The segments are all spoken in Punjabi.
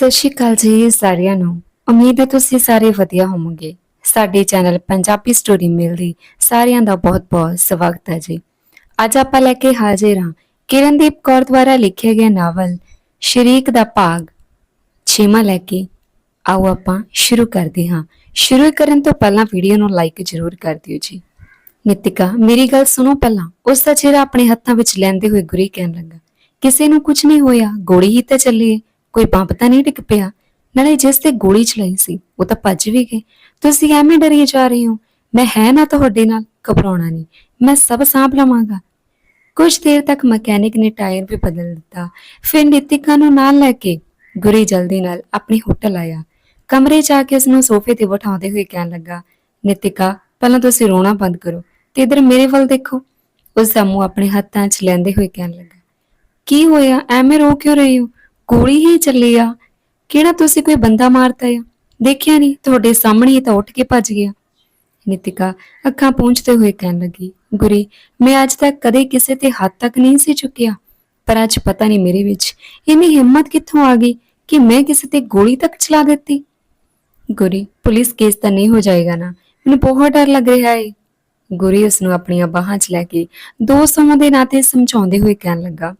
ਸਤਿ ਸ਼੍ਰੀ ਅਕਾਲ ਜੀ ਸਾਰਿਆਂ ਨੂੰ। ਉਮੀਦ ਹੈ ਤੁਸੀਂ ਸਾਰੇ ਵਧੀਆ ਹੋਵੋਗੇ। ਸਾਡੇ ਚੈਨਲ ਪੰਜਾਬੀ ਸਟੋਰੀ ਮਿਲਦੀ ਸਾਰਿਆਂ ਦਾ ਬਹੁਤ-ਬਹੁਤ ਸਵਾਗਤ ਹੈ ਜੀ। ਅੱਜ ਆਪਾਂ ਲੈ ਕੇ ਹਾਜ਼ਰ ਹਾਂ ਕਿਰਨਦੀਪ ਕੌਰ ਦੁਆਰਾ ਲਿਖਿਆ ਗਿਆ ਨਾਵਲ ਸ਼ਰੀਕ ਦਾ ਭਾਗ। ਛੇਵਾਂ ਲੈ ਕੇ ਆਓ ਆਪਾਂ ਸ਼ੁਰੂ ਕਰਦੇ ਹਾਂ। ਸ਼ੁਰੂ ਕਰਨ ਤੋਂ ਪਹਿਲਾਂ ਵੀਡੀਓ ਨੂੰ ਲਾਈਕ ਜ਼ਰੂਰ ਕਰ ਦਿਓ ਜੀ। ਨਿਤਿਕਾ ਮੇਰੀ ਗੱਲ ਸੁਣੋ ਪਹਿਲਾਂ। ਉਸ ਦਾ ਚਿਹਰਾ ਆਪਣੇ ਹੱਥਾਂ ਵਿੱਚ ਲੈਂਦੇ ਹੋਏ ਗੁਰੀ ਕਹਿਣ ਲੱਗਾ, ਕਿਸੇ ਨੂੰ ਕੁਝ ਨਹੀਂ ਹੋਇਆ, ਗੋਲੀ ਹੀ ਤਾਂ ਚੱਲੀ ਏ। ਕੋਈ ਬੰਬ ਤਾਂ ਨਹੀਂ ਡਿੱਗ ਪਿਆ? ਨਾਲੇ ਜਿਸ ਤੇ ਗੋਲੀ ਚਲਾਈ ਸੀ, ਉਹ ਤਾਂ ਭੱਜ ਵੀ ਗਏ। ਤੁਸੀਂ ਐਵੇਂ ਡਰੀ ਜਾ ਰਹੇ ਹੋ। ਮੈਂ ਹੈ ਨਾ ਤੁਹਾਡੇ ਨਾਲ, ਘਬਰਾਉਣਾ ਨਹੀਂ। ਮੈਂ ਸਭ ਸਾਂਭ ਲਵਾਂਗਾ। ਕੁਝ ਦੇਰ ਤੱਕ ਮਕੈਨਿਕ ਨੇ ਟਾਇਰ ਵੀ ਬਦਲ ਦਿੱਤਾ। ਫਿਰ ਨਿਤਿਕਾ ਨੂੰ ਨਾਲ ਲੈ ਕੇ ਗੁਰੀ ਜਲਦੀ ਨਾਲ ਆਪਣੇ ਹੋਟਲ ਆਇਆ। ਕਮਰੇ 'ਚ ਆ ਕੇ ਉਸ ਨੂੰ ਸੋਫੇ ਤੇ ਬਿਠਾਉਂਦੇ ਹੋਏ ਕਹਿਣ ਲੱਗਾ, ਨਿਤਿਕਾ, ਪਹਿਲਾਂ ਤੁਸੀਂ ਰੋਣਾ ਬੰਦ ਕਰੋ ਤੇ ਇਧਰ ਮੇਰੇ ਵੱਲ ਦੇਖੋ। ਉਸ ਦਾ ਮੂੰਹ ਆਪਣੇ ਹੱਥਾਂ 'ਚ ਲੈਂਦੇ ਹੋਏ ਕਹਿਣ ਲੱਗਾ, ਕੀ ਹੋਇਆ? ਐਵੇਂ ਰੋ ਕਿਉਂ ਰਹੇ ਹੋ? ਗੋਲੀ ਹੀ ਚੱਲੀ ਆ। ਕਿਹੜਾ ਤੁਸੀਂ ਕੋਈ ਬੰਦਾ ਮਾਰਤਾ ਆ? ਦੇਖਿਆ ਨਹੀਂ ਤੁਹਾਡੇ ਸਾਹਮਣੇ ਹੀ ਤਾਂ ਉੱਠ ਕੇ ਭੱਜ ਗਿਆ। ਨਿਤਿਕਾ ਅੱਖਾਂ ਪੂੰਝਦੇ ਹੋਏ ਕਹਿਣ ਲੱਗੀ, ਗੁਰੀ, ਮੈਂ ਅੱਜ ਤੱਕ ਕਦੇ ਕਿਸੇ ਤੇ ਹੱਥ ਤੱਕ ਨਹੀਂ ਸੀ ਚੁੱਕਿਆ, ਪਰ ਅੱਜ ਪਤਾ ਨਹੀਂ ਮੇਰੇ ਵਿੱਚ ਇੰਨੀ ਹਿੰਮਤ ਕਿੱਥੋਂ ਆ ਗਈ ਕਿ ਮੈਂ ਕਿਸੇ ਤੇ ਗੋਲੀ ਤੱਕ ਚਲਾ ਦਿੱਤੀ? ਗੁਰੀ, ਪੁਲਿਸ ਕੇਸ ਤਾਂ ਨਹੀਂ ਹੋ ਜਾਏਗਾ ਨਾ। ਮੈਨੂੰ ਬਹੁਤ ਡਰ ਲੱਗ ਰਿਹਾ ਹੈ ਗੁਰੀ ਉਸ ਨੂੰ ਆਪਣੀਆਂ ਬਾਹਾਂ 'ਚ ਲੈ ਕੇ ਦੋ ਦੋਸਤਾਂ ਦੇ ਨਾਤੇ ਸਮਝਾਉਂਦੇ ਹੋਏ ਕਹਿਣ ਲੱਗਾ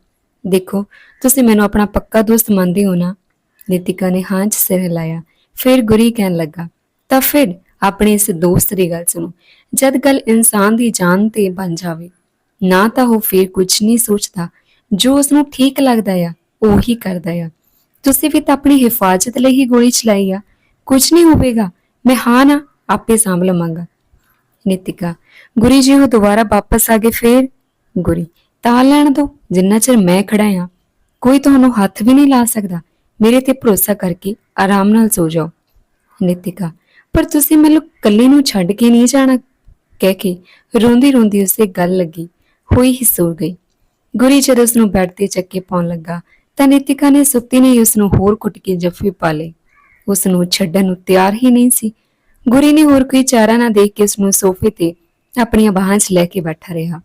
ਦੇਖੋ, ਤੁਸੀਂ ਮੈਨੂੰ ਆਪਣਾ ਪੱਕਾ ਦੋਸਤ ਮੰਨਦੇ ਹੋ ਨਾ? ਨਿਤਿਕਾ ਨੇ ਹਾਂ 'ਚ ਸਿਰ ਹਿਲਾਇਆ। ਫਿਰ ਗੁਰੀ ਕਹਿਣ ਲੱਗਾ, ਤਾਂ ਫਿਰ ਆਪਣੇ ਇਸ ਦੋਸਤ ਦੀ ਗੱਲ ਸੁਣੋ। ਜਦ ਗੱਲ ਇਨਸਾਨ ਦੀ ਜਾਨ ਤੇ ਬਣ ਜਾਵੇ, ਨਾ ਤਾਂ ਉਹ ਫਿਰ ਕੁਝ ਨਹੀਂ ਸੋਚਦਾ। ਜੋ ਉਸ ਨੂੰ ਠੀਕ ਲੱਗਦਾ ਆ, ਉਹ ਹੀ ਕਰਦਾ ਆ। ਤੁਸੀਂ ਵੀ ਤਾਂ ਆਪਣੀ ਹਿਫਾਜ਼ਤ ਲਈ ਹੀ ਗੋਲੀ ਚਲਾਈ ਆ। ਕੁਝ ਨਹੀਂ ਹੋਵੇਗਾ। ਮੈਂ ਹਾਂ ਨਾ, ਆਪੇ ਸਾਂਭ ਲਵਾਂਗਾ। ਨਿਤਿਕਾ, ਗੁਰੀ ਜੀ, ਉਹ ਦੁਬਾਰਾ ਵਾਪਸ ਆ ਗਏ ਫੇਰ? ਗੁਰੀ ਤਾਂ ਲੈਣ ਦੋ। ਜਿੰਨਾ ਚਿਰ ਮੈਂ ਖੜਾ ਹਾਂ, ਕੋਈ ਤੁਹਾਨੂੰ ਹੱਥ ਵੀ ਨਹੀਂ ਲਾ ਸਕਦਾ। ਮੇਰੇ ਤੇ ਭਰੋਸਾ ਕਰਕੇ ਆਰਾਮ ਨਾਲ ਸੋ ਜਾਓ। ਨਿਤਿਕਾ, ਪਰ ਤੁਸੀਂ ਮੈਨੂੰ ਇਕੱਲੇ ਨੂੰ ਛੱਡ ਕੇ ਨਹੀਂ ਜਾਣਾ? ਕਹਿ ਕੇ ਰੋਂਦੀ ਰੋਂਦੀ ਉਸੇ ਗੱਲ ਲੱਗੀ, ਹੋਈ ਹੀ ਸੋ ਗਈ। ਗੁਰੀ ਜਦੋਂ ਉਸ ਨੂੰ ਬੈੱਡ ਤੇ ਚੱਕੇ ਪਾਉਣ ਲੱਗਾ, ਤਾਂ ਨਿਤਿਕਾ ਨੇ ਸੁੱਤੀ ਨੇ ਉਸ ਨੂੰ ਹੋਰ ਕੁੱਟ ਕੇ ਜੱਫੀ ਪਾ ਲਈ ਉਸ ਨੂੰ ਛੱਡਣ ਨੂੰ ਤਿਆਰ ਹੀ ਨਹੀਂ ਸੀ। ਗੁਰੀ ਨੇ ਹੋਰ ਕੋਈ ਚਾਰਾ ਨਾ ਦੇਖ ਕੇ ਉਸ ਨੂੰ ਸੋਫੇ ਤੇ ਆਪਣੀਆਂ ਬਾਹਾਂ 'ਚ ਲੈ ਕੇ ਬੈਠਾ ਰਿਹਾ।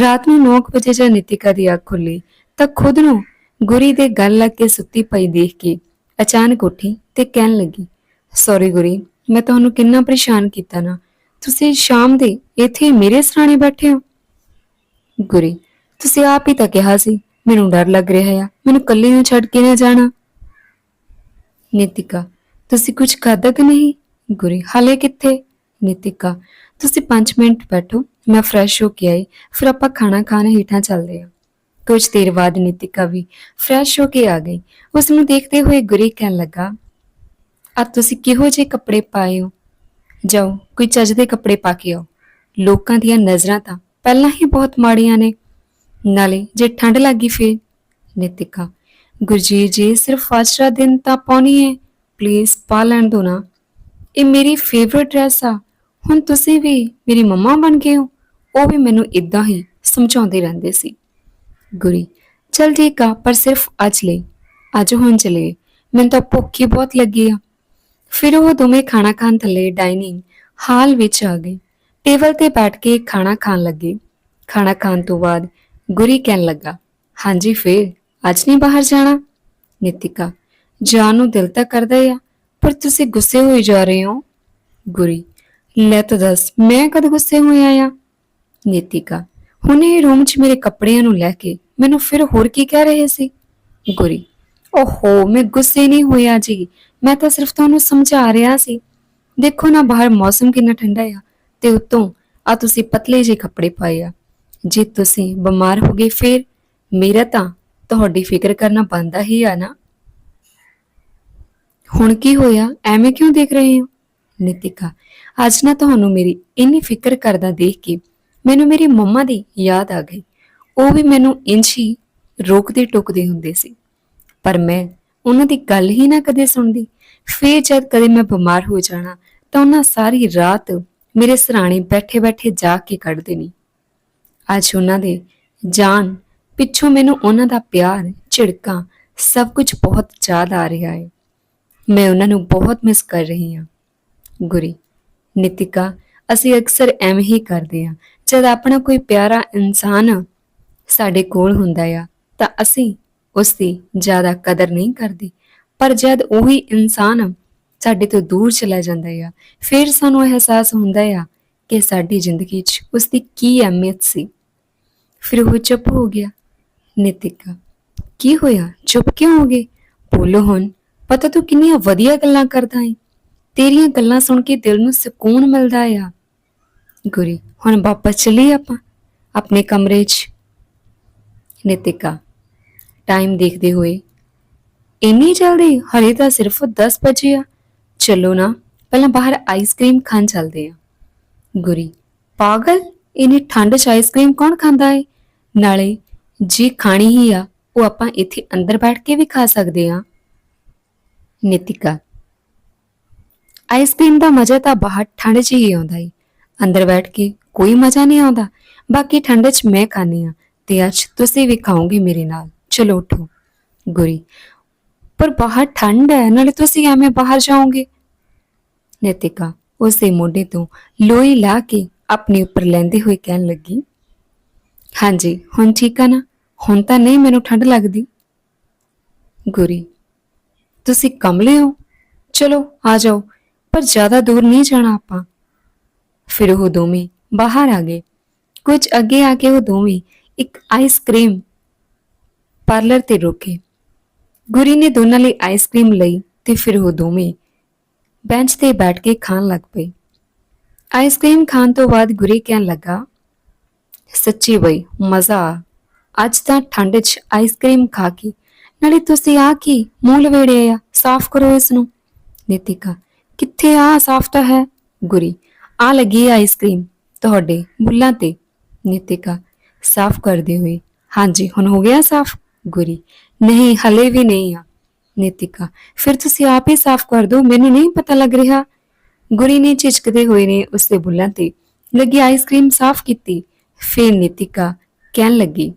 ਰਾਤ ਨੂੰ 9 ਵਜੇ ਜਦ ਨਿਤਿਕਾ ਦੀ ਅੱਖ ਖੁੱਲੀ ਤਾਂ ਖੁਦ ਨੂੰ ਗੁਰੀ ਦੇ ਗੱਲ ਲੱਗ ਕੇ ਸੁੱਤੀ ਪਈ ਦੇਖ ਕੇ ਅਚਾਨਕ ਉੱਠੀ ਤੇ ਕਹਿਣ ਲੱਗੀ ਸੌਰੀ ਗੁਰੀ, ਮੈਂ ਤੁਹਾਨੂੰ ਕਿੰਨਾ ਪਰੇਸ਼ਾਨ ਕੀਤਾ ਨਾ। ਤੁਸੀਂ ਸ਼ਾਮ ਦੇ ਇੱਥੇ ਮੇਰੇ ਸਰਾਣੇ ਬੈਠੇ ਹੋ? ਗੁਰੀ, ਤੁਸੀਂ ਆਪ ਹੀ ਤਾਂ ਕਿਹਾ ਸੀ, ਮੈਨੂੰ ਡਰ ਲੱਗ ਰਿਹਾ ਆ, ਮੈਨੂੰ ਇਕੱਲੀ ਨੂੰ ਛੱਡ ਕੇ ਨਾ ਜਾਣਾ। ਨਿਤਿਕਾ, ਤੁਸੀਂ ਕੁਝ ਖਾਧਾ ਕਿ ਨਹੀਂ? ਗੁਰੀ, ਹਾਲੇ ਕਿੱਥੇ? ਨਿਤਿਕਾ ਤੁਸੀਂ 5 ਮਿੰਟ ਬੈਠੋ, ਮੈਂ ਫਰੈਸ਼ ਹੋ ਕੇ ਆਈ। ਫਿਰ ਆਪਾਂ ਖਾਣਾ ਖਾਣ ਹੀਠਾਂ ਚੱਲਦੇ ਹਾਂ। ਕੁਝ ਦੇਰ ਬਾਅਦ ਨਿਤਿਕਾ ਵੀ ਫਰੈਸ਼ ਹੋ ਕੇ ਆ ਗਈ। ਉਸ ਨੂੰ ਦੇਖਦੇ ਹੋਏ ਗੁਰੀ ਕਹਿਣ ਲੱਗਾ, ਆ ਤੁਸੀਂ ਕਿਹੋ ਜਿਹੇ ਕੱਪੜੇ ਪਾਏ ਹੋ? ਜਾਓ, ਕੋਈ ਚੱਜ ਦੇ ਕੱਪੜੇ ਪਾ ਕੇ ਆਓ। ਲੋਕਾਂ ਦੀਆਂ ਨਜ਼ਰਾਂ ਤਾਂ ਪਹਿਲਾਂ ਹੀ ਬਹੁਤ ਮਾੜੀਆਂ ਨੇ। ਨਾਲੇ ਜੇ ਠੰਡ ਲੱਗੀ ਫੇਰ? ਨਿਤਿਕਾ ਗੁਰਜੀਤ ਜੀ, ਸਿਰਫ ਅੱਜ ਦਾ ਦਿਨ ਤਾਂ ਪਾਉਣੀ ਹੈ ਪਲੀਜ਼ ਪਾ ਲੈਣ ਦੋ ਨਾ। ਇਹ ਮੇਰੀ ਫੇਵਰਿਟ ਡਰੈਸ ਆ। ਹੁਣ ਤੁਸੀਂ ਵੀ ਮੇਰੀ ਮੰਮਾ ਬਣ ਗਏ ਹੋ। ਉਹ ਵੀ ਮੈਨੂੰ ਇਦਾਂ ਹੀ ਸਮਝਾਉਂਦੇ ਰਹਿੰਦੇ ਸੀ। ਗੁਰੀ, ਚਲ ਠੀਕ ਆ, ਪਰ ਸਿਰਫ ਅੱਜ ਲਈ। ਅੱਜ ਹੁਣ ਚਲੇ। ਮੈਨੂੰ ਤਾਂ ਭੁੱਖ ਹੀ ਬਹੁਤ ਲੱਗੀ ਆ। ਫਿਰ ਉਹ ਦੋਵੇਂ ਖਾਣਾ ਖਾਣ ਥੱਲੇ ਡਾਈਨਿੰਗ ਹਾਲ ਵਿੱਚ ਆ ਗਏ। ਟੇਬਲ ਤੇ ਬੈਠ ਕੇ ਖਾਣਾ ਖਾਣ ਲੱਗੇ। ਖਾਣਾ ਖਾਣ ਤੋਂ ਬਾਅਦ ਗੁਰੀ ਕਹਿਣ ਲੱਗਾ, ਹਾਂਜੀ, ਫੇਰ? ਅੱਜ ਨਹੀਂ ਬਾਹਰ ਜਾਣਾ? ਨਿਤਿਕਾ, ਜਾਣ ਨੂੰ ਦਿਲ ਤਾਂ ਕਰਦਾ ਆ, ਪਰ ਤੁਸੀਂ ਗੁੱਸੇ ਹੋਈ ਜਾ ਰਹੇ ਹੋ? ਗੁਰੀ ਲੈ ਤਾਂ ਦੱਸ, ਮੈਂ ਕਦ ਗੁੱਸੇ ਹੋਇਆ ਆ ਨੀਤਿਕਾ, ਹੁਣੇ ਰੂਮ 'ਚ ਮੇਰੇ ਕੱਪੜਿਆਂ ਨੂੰ ਲੈ ਕੇ ਮੈਨੂੰ ਫਿਰ ਹੋਰ ਕੀ ਕਹਿ ਰਹੇ ਸੀ? ਗੁਰੀ, ਓਹੋ, ਮੈਂ ਗੁੱਸੇ ਨਹੀਂ ਹੋਇਆ ਜੀ। ਮੈਂ ਤਾਂ ਸਿਰਫ ਤੁਹਾਨੂੰ ਸਮਝਾ ਰਿਹਾ ਸੀ। ਦੇਖੋ ਨਾ ਬਾਹਰ ਮੌਸਮ ਕਿੰਨਾ ਠੰਡਾ ਆ ਤੇ ਉਤੋਂ ਆ ਤੁਸੀਂ ਪਤਲੇ ਜਿਹੇ ਕੱਪੜੇ ਪਾਏ ਆ। ਜੇ ਤੁਸੀਂ ਬਿਮਾਰ ਹੋ ਗਏ ਫਿਰ, ਮੇਰਾ ਤਾਂ ਤੁਹਾਡੀ ਫਿਕਰ ਕਰਨਾ ਬੰਦਾ ਹੀ ਆ ਨਾ। ਹੁਣ ਕੀ ਹੋਇਆ? ਐਵੇਂ ਕਿਉਂ ਦੇਖ ਰਹੇ ਹੋ? ਨਿਤਿਕਾ ਅੱਜ ਨਾ ਤੁਹਾਨੂੰ ਮੇਰੀ ਇੰਨੀ ਫਿਕਰ ਕਰਦਾ ਦੇਖ ਕੇ ਮੈਨੂੰ ਮੇਰੀ ਮੰਮਾ ਦੀ ਯਾਦ ਆ ਗਈ। ਉਹ ਵੀ ਮੈਨੂੰ ਇੰਝ ਹੀ ਰੋਕਦੇ ਟੋਕਦੇ ਹੁੰਦੇ ਸੀ। ਪਰ ਮੈਂ ਉਹਨਾਂ ਦੀ ਗੱਲ ਹੀ ਨਾ ਕਦੇ ਸੁਣਦੀ। ਫੇਰ ਜਦ ਕਦੇ ਮੈਂ ਬਿਮਾਰ ਹੋ ਜਾਣਾ ਤਾਂ ਉਹਨਾਂ ਸਾਰੀ ਰਾਤ ਮੇਰੇ ਸਰਾਣੇ ਬੈਠੇ-ਬੈਠੇ ਜਾ ਕੇ ਕੱਢ ਦੇਣੀ ਅੱਜ ਉਹਨਾਂ ਦੇ ਜਾਨ ਪਿੱਛੋਂ ਮੈਨੂੰ ਉਹਨਾਂ ਦਾ ਪਿਆਰ, ਝਿੜਕਾਂ ਸਭ ਕੁਝ ਬਹੁਤ ਯਾਦ ਆ ਰਿਹਾ ਹੈ। ਮੈਂ ਉਹਨਾਂ ਨੂੰ ਬਹੁਤ ਮਿਸ ਕਰ ਰਹੀ ਹਾਂ। ਗੁਰੀ ਨਿਤਿਕਾ, ਅਸੀਂ ਅਕਸਰ ਐਵੇਂ ਹੀ ਕਰਦੇ ਹਾਂ। ਜਦ ਆਪਣਾ ਕੋਈ ਪਿਆਰਾ ਇਨਸਾਨ ਸਾਡੇ ਕੋਲ ਹੁੰਦਾ ਆ, ਤਾਂ ਅਸੀਂ ਉਸ ਦੀ ਜ਼ਿਆਦਾ ਕਦਰ ਨਹੀਂ ਕਰਦੇ। ਪਰ ਜਦ ਉਹੀ ਇਨਸਾਨ ਸਾਡੇ ਤੋਂ ਦੂਰ ਚਲਾ ਜਾਂਦਾ ਆ, ਫਿਰ ਸਾਨੂੰ ਅਹਿਸਾਸ ਹੁੰਦਾ ਆ ਕਿ ਸਾਡੀ ਜ਼ਿੰਦਗੀ 'ਚ ਉਸ ਦੀ ਕੀ ਅਹਿਮੀਅਤ ਸੀ। ਫਿਰ ਉਹ ਚੁੱਪ ਹੋ ਗਿਆ। ਨਿਤਿਕਾ, ਕੀ ਹੋਇਆ? ਚੁੱਪ ਕਿਉਂ ਹੋ ਗਏ? ਬੋਲੋ ਹੁਣ। ਪਤਾ ਤੂੰ ਕਿੰਨੀਆਂ ਵਧੀਆ ਗੱਲਾਂ ਕਰਦਾ ਹੈ ਤੇਰੀਆਂ ਗੱਲਾਂ ਸੁਣ ਕੇ ਦਿਲ ਨੂੰ ਸਕੂਨ ਮਿਲਦਾ ਆ। ਗੁਰੀ, ਹੁਣ ਵਾਪਸ ਚੱਲੀਏ ਆਪਾਂ, ਆਪਣੇ ਕਮਰੇ 'ਚ। ਨਿਤਿਕਾ ਟਾਈਮ ਦੇਖਦੇ ਹੋਏ, ਇੰਨੀ ਜਲਦੀ? ਹਲੇ ਤਾਂ ਸਿਰਫ 10 ਵਜੇ ਆ। ਚਲੋ ਨਾ, ਪਹਿਲਾਂ ਬਾਹਰ ਆਈਸਕ੍ਰੀਮ ਖਾਣ ਚੱਲਦੇ ਆ। ਗੁਰੀ, ਪਾਗਲ? ਇੰਨੀ ਠੰਡ 'ਚ ਆਈਸਕ੍ਰੀਮ ਕੌਣ ਖਾਂਦਾ ਏ? ਨਾਲੇ, ਜੇ ਖਾਣੀ ਹੀ ਆ, ਉਹ ਆਪਾਂ ਇੱਥੇ ਅੰਦਰ ਬੈਠ ਕੇ ਵੀ ਖਾ ਸਕਦੇ ਆ। ਨਿਤਿਕਾ ਆਈਸਕ੍ਰੀਮ ਦਾ ਮਜ਼ਾ ਤਾਂ ਬਾਹਰ ਠੰਡ 'ਚ ਹੀ ਆਉਂਦਾ ਏ ਅੰਦਰ ਬੈਠ ਕੇ ਕੋਈ ਮਜ਼ਾ ਨਹੀਂ ਆਉਂਦਾ। ਬਾਕੀ ਠੰਡ 'ਚ ਮੈਂ ਖਾਣੀ ਆ ਤੇ ਅੱਜ ਤੁਸੀਂ ਵੀ ਖਾਓਗੇ ਮੇਰੇ ਨਾਲ। ਚਲੋ ਉਠੋ। ਗੁਰੀ, ਪਰ ਬਾਹਰ ਠੰਡ ਹੈ, ਨਾਲੇ ਤੁਸੀਂ ਐਵੇਂ ਬਾਹਰ ਜਾਓਗੇ। ਨਿਤਿਕਾ ਉਸੇ ਮੋਢੇ ਤੋਂ ਲੋਈ ਲਾ ਕੇ ਆਪਣੇ ਉੱਪਰ ਲੈਂਦੇ ਹੋਏ ਕਹਿਣ ਲੱਗੀ, ਹਾਂਜੀ, ਹੁਣ ਠੀਕ ਆ ਨਾ? ਹੁਣ ਤਾਂ ਨਹੀਂ ਮੈਨੂੰ ਠੰਡ ਲੱਗਦੀ। ਗੁਰੀ, ਤੁਸੀਂ ਕਮਲੇ ਹੋ? ਚਲੋ, ਆ ਜਾਓ। ਪਰ ਜ਼ਿਆਦਾ ਦੂਰ ਨਹੀਂ ਜਾਣਾ ਆਪਾਂ। ਫਿਰ ਉਹ ਦੋਵੇਂ ਬਾਹਰ ਆ ਗਏ। ਕੁਝ ਅੱਗੇ ਆ ਕੇ ਉਹ ਦੋਵੇਂ ਇੱਕ ਆਈਸਕ੍ਰੀਮ ਪਾਰਲਰ ਤੇ ਰੁਕੇ। ਗੁਰੀ ਨੇ ਦੋਨਾਂ ਲਈ ਆਈਸਕ੍ਰੀਮ ਲਈ ਤੇ ਫਿਰ ਉਹ ਦੋਵੇਂ ਬੈਂਚ ਤੇ ਬੈਠ ਕੇ ਖਾਣ ਲੱਗ ਪਏ। ਆਈਸਕ੍ਰੀਮ ਖਾਣ ਤੋਂ ਬਾਅਦ ਗੁਰੀ ਕਹਿਣ ਲੱਗਾ, ਸੱਚੀ ਬਈ, ਮਜ਼ਾ ਆ। ਅੱਜ ਤਾਂ ਠੰਡ 'ਚ ਆਈਸਕ੍ਰੀਮ ਖਾ ਕੇ, ਨਾਲੇ ਤੁਸੀਂ ਆ ਕੀ ਮੂੰਹ ਲਵੇੜੇ ਆ, ਸਾਫ਼ ਕਰੋ ਇਸ ਨੂੰ ਨਿਤਿਕਾ ਕਿੱਥੇ ਆ? ਸਾਫ਼ ਤਾਂ ਹੈ। ਗੁਰੀ, ਆ ਲੱਗੀ ਆਈਸਕ੍ਰੀਮ ਤੁਹਾਡੇ ਬੁੱਲਾਂ ਤੇ, ਨਿਤਿਕਾ, ਸਾਫ਼ ਕਰਦੇ ਹੋਏ। ਹਾਂਜੀ, ਹੁਣ ਹੋ ਗਿਆ ਸਾਫ਼? ਗੁਰੀ, ਨਹੀਂ, ਹਲੇ ਵੀ ਨਹੀਂ ਆ। ਨਿਤਿਕਾ, ਫਿਰ ਤੁਸੀਂ ਆਪ ਹੀ ਸਾਫ਼ ਕਰ ਦਿਓ। ਮੈਨੂੰ ਨਹੀਂ ਪਤਾ ਲੱਗ ਰਿਹਾ। ਗੁਰੀ ਨੇ ਝਿਜਕਦੇ ਹੋਏ ਨੇ ਉਸਦੇ ਬੁੱਲਾਂ ਤੇ ਲੱਗੀ ਆਈਸਕ੍ਰੀਮ ਸਾਫ਼ ਕੀਤੀ। ਫਿਰ ਨਿਤਿਕਾ ਕਹਿਣ ਲੱਗੀ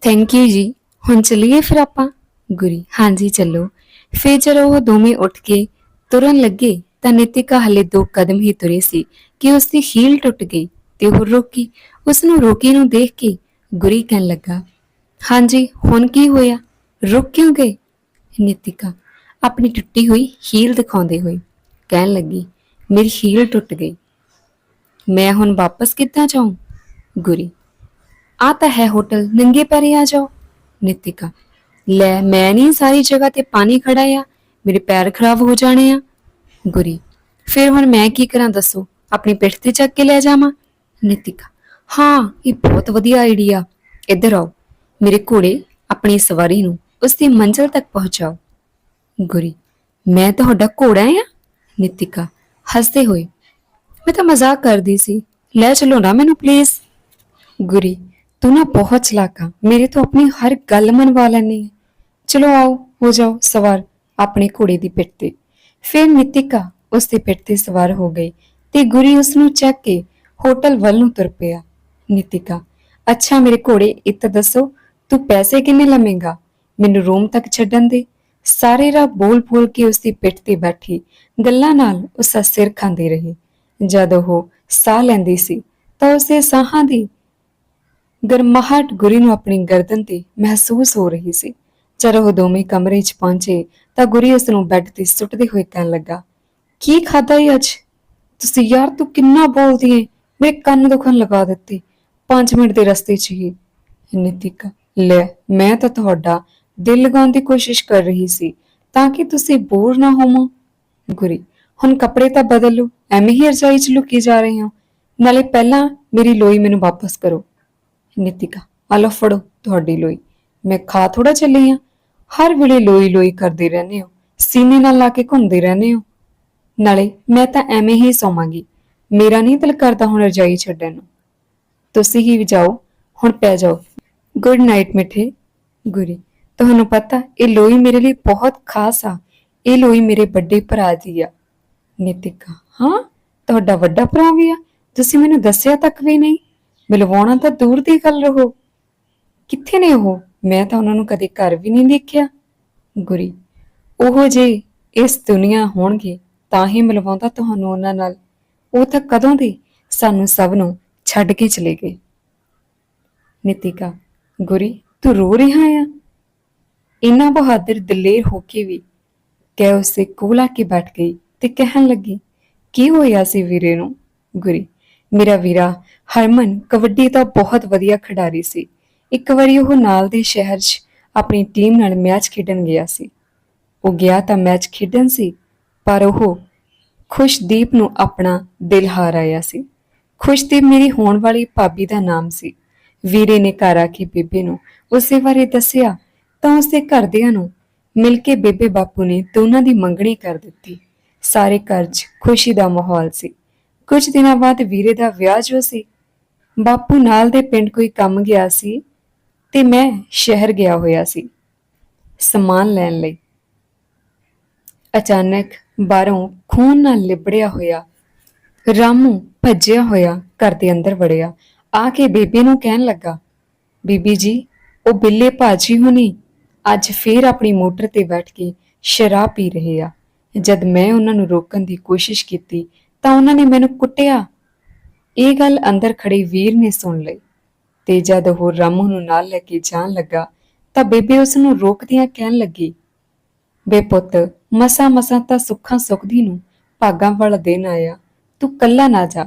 ਥੈਂਕ ਯੂ ਜੀ। ਹੁਣ ਚੱਲੀਏ ਫਿਰ ਆਪਾਂ? ਗੁਰੀ, ਹਾਂਜੀ, ਚੱਲੋ। ਫਿਰ ਜਦੋਂ ਉਹ ਦੋਵੇਂ ਉੱਠ ਕੇ ਤੁਰਨ ਲੱਗੇ ਤਾਂ ਨਿਤਿਕਾ ਹਲੇ ਦੋ ਕਦਮ ਹੀ ਤੁਰੇ ਸੀ ਕਿ ਉਸ ਦੀ ਹੀਲ ਟੁੱਟ ਗਈ ਤੇ ਉਹ ਰੁਕੀ। ਉਸ ਨੂੰ ਰੋਕੀ ਨੂੰ ਦੇਖ ਕੇ ਗੁਰੀ ਕਹਿਣ ਲੱਗਾ, ਹਾਂਜੀ, ਹੁਣ ਕੀ ਹੋਇਆ? ਰੁਕ ਕਿਉਂ ਗਏ? ਨਿਤਿਕਾ ਆਪਣੀ ਟੁੱਟੀ ਹੋਈ ਹੀਲ ਦਿਖਾਉਂਦੇ ਹੋਏ ਕਹਿਣ ਲੱਗੀ, ਮੇਰੀ ਹੀਲ ਟੁੱਟ ਗਈ। ਮੈਂ ਹੁਣ ਵਾਪਸ ਕਿੱਦਾਂ ਜਾਉਂ ਗੁਰੀ, ਆ ਤਾਂ ਹੈ ਹੋਟਲ, ਨੰਗੇ ਪੈਰੇ ਆ ਜਾਓ। ਨਿਤਿਕਾ ਲੈ, ਮੈਂ ਨਹੀਂ ਸਾਰੀ ਜਗ੍ਹਾ ਤੇ ਪਾਣੀ ਖੜਾ ਆ, ਮੇਰੇ ਪੈਰ ਖਰਾਬ ਹੋ ਜਾਣੇ ਆ। ਗੁਰੀ, ਫਿਰ ਹੁਣ ਮੈਂ ਕੀ ਕਰਾਂ ਦੱਸੋ? ਆਪਣੀ ਪਿੱਠ ਤੇ ਚੱਕ ਕੇ ਲੈ ਜਾਵਾਂ? ਨਿਤਿਕਾ, ਹਾਂ, ਇਹ ਬਹੁਤ ਵਧੀਆ ਆਈਡੀਆ ਇੱਧਰ ਆਓ, ਮੇਰੇ ਘੋੜੇ ਆਪਣੀ ਸਵਾਰੀ ਨੂੰ ਉਸ ਦੀ ਮੰਜ਼ਿਲ ਤੱਕ ਪਹੁੰਚਾਓ। ਗੁਰੀ, ਮੈਂ ਤੁਹਾਡਾ ਘੋੜਾ ਆ? ਨਿਤਿਕਾ, ਹੱਸਦੇ ਹੋਏ, ਮੈਂ ਤਾਂ ਮਜ਼ਾਕ ਕਰਦੀ ਸੀ। ਲੈ ਚਲੋ ਨਾ ਮੈਨੂੰ ਪਲੀਜ਼ ਗੁਰੀ ਤੂੰ ਨਾ ਬਹੁਤ ਚਲਾਕਾ ਮੇਰੇ ਤੋਂ ਆਪਣੀ ਹਰ ਗੱਲ ਮਨਵਾ ਲੈਣੀ ਹੈ ਚਲੋ ਆਓ, ਹੋ ਜਾਓ ਸਵਾਰ ਆਪਣੇ ਘੋੜੇ ਦੀ ਪਿੱਠ ਤੇ। ਫਿਰ ਨਿਤਿਕਾ ਉਸ ਦੇ ਪਿੱਠ ਤੇ ਸਵਾਰ ਹੋ ਗਈ ਤੇ ਗੁਰੀ ਉਸ ਨੂੰ ਚੱਕ ਕੇ ਹੋਟਲ ਵੱਲ ਨੂੰ ਤੁਰ ਪਿਆ। ਨਿਤਿਕਾ, ਅੱਛਾ ਮੇਰੇ ਘੋੜੇ, ਇੱਕ ਦੱਸੋ, ਤੂੰ ਪੈਸੇ ਕਿੰਨੇ ਲਵੇਂਗਾ? ਮੈਨੂੰ ਰੂਮ ਤੱਕ ਛੱਡਣ ਦੇ। ਸਾਰੇ ਰਾਹ ਬੋਲ ਬੋਲ ਕੇ ਉਸ ਦੀ ਪਿੱਠ ਤੇ ਬੈਠੀ। ਗੱਲਾਂ ਨਾਲ ਉਸ ਦਾ ਸਿਰ ਖਾਂਦੀ ਰਹੀ। ਜਦ ਉਹ ਸਾਹ ਲੈਂਦੀ ਸੀ ਤਾਂ ਉਸੇ ਸਾਹਾਂ ਦੀ ਗਰਮਾਹਟ ਗੁਰੀ ਨੂੰ ਆਪਣੀ ਗਰਦਨ ਤੇ ਮਹਿਸੂਸ ਹੋ ਰਹੀ ਸੀ। ਜਦੋਂ ਉਹ ਦੋਵੇਂ ਕਮਰੇ 'ਚ ਪਹੁੰਚੇ ਤਾਂ ਗੁਰੀ ਉਸ ਨੂੰ ਬੈੱਡ ਤੇ ਸੁੱਟਦੇ ਹੋਏ ਕਹਿਣ ਲੱਗਾ, ਕੀ ਖਾਦਾ ਈ ਅੱਜ? ਤੁਸੀਂ ਯਾਰ ਤੂੰ ਕਿੰਨਾ ਬੋਲਦੀ ਏ, ਮੇਰੇ ਕੰਨ ਦੁਖਣ ਲਗਾ ਦਿੱਤੇ। 5 ਮਿੰਟ ਦੇ ਰਸਤੇ 'ਚ ਹੀ ਨਿਤਿਕ, ਲੈ, ਮੈਂ ਤਾਂ ਤੁਹਾਡਾ ਦਿਲ ਲਗਾਉਣ ਦੀ ਕੋਸ਼ਿਸ਼ ਕਰ ਰਹੀ ਸੀ, ਤਾਂ ਕਿ ਤੁਸੀਂ ਬੋਰ ਨਾ ਹੋਵੋ। ਗੁਰੀ, ਹੁਣ ਕੱਪੜੇ ਤਾਂ ਬਦਲ ਲਓ, ਐਵੇਂ ਹੀ ਅਰਜਾਈ 'ਚ ਲੁਕੀ ਜਾ ਰਹੇ ਹੋ। ਨਾਲੇ ਪਹਿਲਾਂ ਮੇਰੀ ਲੋਈ ਮੈਨੂੰ ਵਾਪਸ ਕਰੋ। ਨਿਤਿਕਾ ਆ ਲਓ ਫੜੋ ਤੁਹਾਡੀ ਲੋਈ। ਮੈਂ ਖਾ ਥੋੜਾ ਚੱਲੀ ਆ। ਹਰ ਵੇਲੇ ਲੋਈ ਲੋਈ ਕਰਦੇ ਰਹਿੰਦੇ ਹੋ। ਸੀਨੇ ਨਾਲ ਲਾ ਕੇ ਘੁੰਮਦੇ ਰਹਿੰਦੇ ਹੋ। ਨਾਲੇ ਮੈਂ ਤਾਂ ਐਵੇਂ ਹੀ ਸੌਵਾਂਗੀ। ਮੇਰਾ ਨਹੀਂ ਦਿਲ ਕਰਦਾ ਹੁਣ ਰਜਾਈ ਛੱਡਣ ਨੂੰ। ਤੁਸੀਂ ਹੀ ਜਾਓ। ਹੁਣ ਪੈ ਜਾਓ। ਗੁੱਡ ਨਾਈਟ ਮਿੱਠੇ ਗੁਰੀ। ਤੁਹਾਨੂੰ ਪਤਾ, ਇਹ ਲੋਈ ਮੇਰੇ ਲਈ ਬਹੁਤ ਖਾਸ ਆ। ਇਹ ਲੋਈ ਮੇਰੇ ਵੱਡੇ ਭਰਾ ਦੀ ਆ। ਨਿਤਿਕਾ, ਹਾਂ? ਤੁਹਾਡਾ ਵੱਡਾ ਭਰਾ ਵੀ ਆ? ਤੁਸੀਂ ਮੈਨੂੰ ਦੱਸਿਆ ਤੱਕ ਵੀ ਨਹੀਂ? ਮਿਲਵਾਉਣਾ ਤਾਂ ਦੂਰ ਦੀ ਗੱਲ ਰਹੋ ਕਿੱਥੇ ਨੇ ਉਹ? ਮੈਂ ਤਾਂ ਉਹਨਾਂ ਨੂੰ ਕਦੇ ਘਰ ਵੀ ਨਹੀਂ ਦੇਖਿਆ। ਗੁਰੀ, ਉਹ ਜੇ ਇਸ ਦੁਨੀਆ ਹੋਣਗੇ, ਤਾਂ ਹੀ ਮਿਲਵਾਉਂਦਾ ਤੁਹਾਨੂੰ ਉਹਨਾਂ ਨਾਲ। ਉਹ ਤਾਂ ਕਦੋਂ ਦੀ ਸਾਨੂੰ ਸਭ ਨੂੰ ਛੱਡ ਕੇ ਚਲੇ ਗਏ। ਨਿਤਿਕਾ, ਗੁਰੀ, ਤੂੰ ਰੋ ਰਿਹਾ ਆ? ਇੰਨਾ ਬਹਾਦਰ ਦਲੇਰ ਹੋ ਕੇ ਵੀ ਕਹਿ ਉਸੇ ਕੋਲ ਆ ਕੇ ਬੈਠ ਗਈ ਤੇ ਕਹਿਣ ਲੱਗੀ, ਕੀ ਹੋਇਆ ਸੀ ਵੀਰੇ ਨੂੰ? ਗੁਰੀ ਮੇਰਾ ਵੀਰਾ ਹਰਮਨ ਕਬੱਡੀ ਦਾ ਬਹੁਤ ਵਧੀਆ ਖਿਡਾਰੀ ਸੀ। ਇੱਕ ਵਾਰੀ ਉਹ ਨਾਲ ਦੇ ਸ਼ਹਿਰ 'ਚ ਆਪਣੀ ਟੀਮ ਨਾਲ ਮੈਚ ਖੇਡਣ ਗਿਆ ਸੀ। ਉਹ ਗਿਆ ਤਾਂ ਮੈਚ ਖੇਡਣ ਸੀ, ਪਰ ਉਹ ਖੁਸ਼ਦੀਪ ਨੂੰ ਆਪਣਾ ਦਿਲ ਹਾਰ ਆਇਆ ਸੀ। ਖੁਸ਼ਦੀਪ ਮੇਰੀ ਹੋਣ ਵਾਲੀ ਭਾਬੀ ਦਾ ਨਾਮ ਸੀ। ਵੀਰੇ ਨੇ ਘਰ ਆ ਕੇ ਬੇਬੇ ਨੂੰ ਉਸੇ ਬਾਰੇ ਦੱਸਿਆ ਤਾਂ ਉਸਦੇ ਘਰਦਿਆਂ ਨੂੰ ਮਿਲ ਕੇ ਬੇਬੇ ਬਾਪੂ ਨੇ ਦੋਨਾਂ ਦੀ ਮੰਗਣੀ ਕਰ ਦਿੱਤੀ। ਸਾਰੇ ਘਰ 'ਚ ਖੁਸ਼ੀ ਦਾ ਮਾਹੌਲ ਸੀ। ਕੁਝ ਦਿਨਾਂ ਬਾਅਦ ਵੀਰੇ ਦਾ ਵਿਆਹ ਜੋ ਸੀ, ਬਾਪੂ ਨਾਲ ਦੇ ਪਿੰਡ ਕੋਈ ਕੰਮ ਗਿਆ ਸੀ ਤੇ ਮੈਂ ਸ਼ਹਿਰ ਗਿਆ ਹੋਇਆ ਸੀ, ਸਮਾਨ ਲੈਣ ਲਈ। ਅਚਾਨਕ ਬਾਹਰੋਂ ਖੂਨ ਨਾਲ ਲਿਬੜਿਆ ਹੋਇਆ, ਰਾਮੂ ਭੱਜਿਆ ਹੋਇਆ ਘਰ ਦੇ ਅੰਦਰ ਵੜਿਆ, ਆ ਕੇ ਬੇਬੇ ਨੂੰ ਕਹਿਣ ਲੱਗਾ, ਬੀਬੀ ਜੀ, ਉਹ ਬਿੱਲੇ ਭਾਜੀ ਹੁਣੀ ਅੱਜ ਫੇਰ ਆਪਣੀ ਮੋਟਰ ਤੇ ਬੈਠ ਕੇ ਸ਼ਰਾਬ ਪੀ ਰਹੇ ਆ, ਜਦ ਮੈਂ ਉਹਨਾਂ ਨੂੰ ਰੋਕਣ ਦੀ ਕੋਸ਼ਿਸ਼ ਕੀਤੀ ਤਾਂ ਉਹਨਾਂ ਨੇ ਮੈਨੂੰ ਕੁੱਟਿਆ। ਇਹ ਗੱਲ ਅੰਦਰ ਖੜੇ ਵੀਰ ਨੇ ਸੁਣ ਲਈ ਤੇ ਜਦ ਉਹ ਰਾਮੂ ਨੂੰ ਨਾਲ ਲੈ ਕੇ ਜਾਣ ਲੱਗਾ, ਤਾਂ ਬੇਬੇ ਉਸ ਨੂੰ ਰੋਕਦਿਆਂ ਕਹਿਣ ਲੱਗੀ, ਬੇ ਪੁੱਤ, ਮਸਾ ਮਸਾ ਤਾਂ ਸੁੱਖਾਂ ਸੁਖਦੀ ਨੂੰ ਭਾਗਾਂ ਵਾਲਾ ਦਿਨ ਆਇਆ। ਤੂੰ ਕੱਲਾ ਨਾ ਜਾ।